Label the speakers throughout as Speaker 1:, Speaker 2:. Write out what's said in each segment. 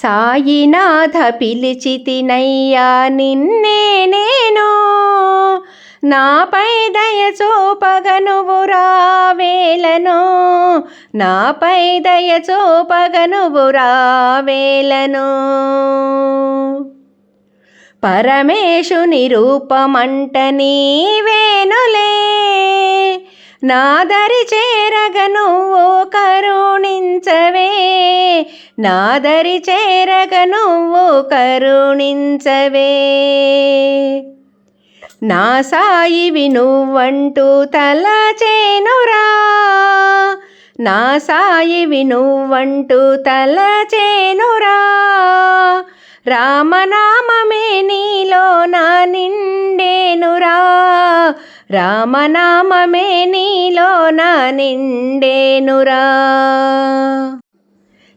Speaker 1: సాయినాథ పిలిచితినయ్యా నిన్నే నేను. నాపై దయ చూపగనువు రావేలను నాపై దయ చూపగనువు రావేలను పరమేశుని రూపమంట నీవేనులే. నాదరి చేరగ నువ్వు నాదరి చేరగ నువ్వు కరుణించవే. నా సాయివి నువ్వంటూ తలచేనురా నా సాయివి నువ్వంటూ తలచేనురా రామనామమే నీలో నా నిండేనురా. రామనామమే నీలో నా నిండేనురా.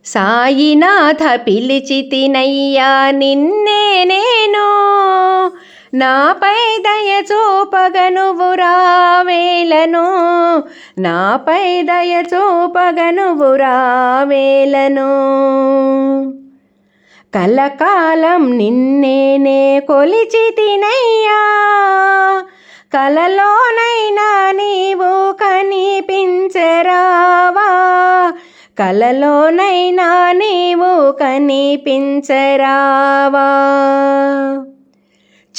Speaker 1: సాయినాథ పిలిచితినయ్యా నిన్నే నేను. నాపై దయ చూపగనువు రావేలను నాపై దయ చూపగనువు రావేలను కలకాలం నిన్నేనే కొలిచి తినయ్యా. కలలోనైనా నీవు కనిపించరా కలలోనైనా నీవు కనిపించరావా.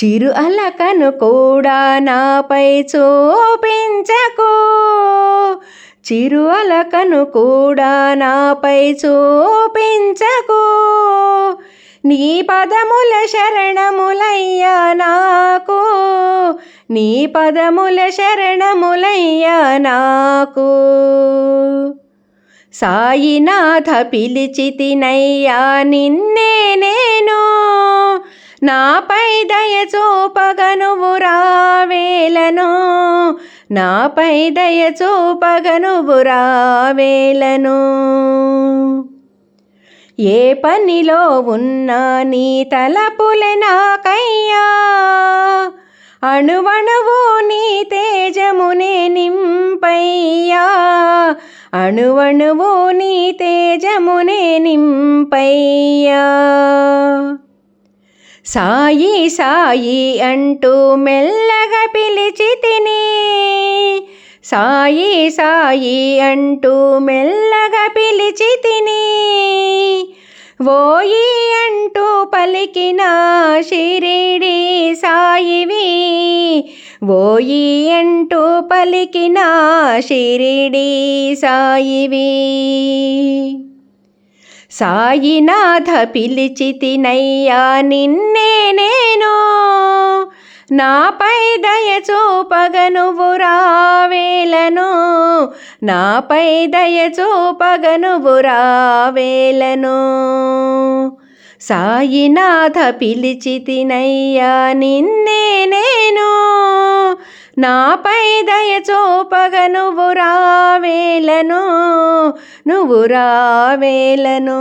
Speaker 1: చిరు అలకను కూడా నాపై చూపించకు. చిరు అలకను కూడా నాపై చూపించకు. నీ పదముల శరణములయ్యా నాకు. నీ పదముల శరణములయ్యా నాకు. సాయినాథ పిలిచితినయ్యా నిన్నే నేను. నాపై దయ చూపగనువు రావేలను. నాపై దయ చూపగనువు రావేలను. ఏ పనిలో ఉన్నా నీ తలపులె నాకయ్యా. అణువణువు నీ తేజమునే నింపయ్యా. అణువణువు నీ తేజమునే నింపయ్యా. సాయి సాయి అంటూ మెల్లగా పిలిచి తిని. సాయి సాయి అంటూ మెల్లగా పిలిచి తిని. ఓయి అంటూ పలికిన షిరిడి సాయివి ఓయి అంటూ పలికిన షిరిడి సాయివి. సాయినాథ పిలిచితినయ్యా నిన్నే నేను. నాపై దయ చూపగనువు రావేలను. నాపై దయ చూపగనువు రావేలను. సాయినాథ పిలిచితినయ్యా నిన్నే నేను. నాపై దయ చూపగ నువ్వు రావేలను నువ్వు రావేలను.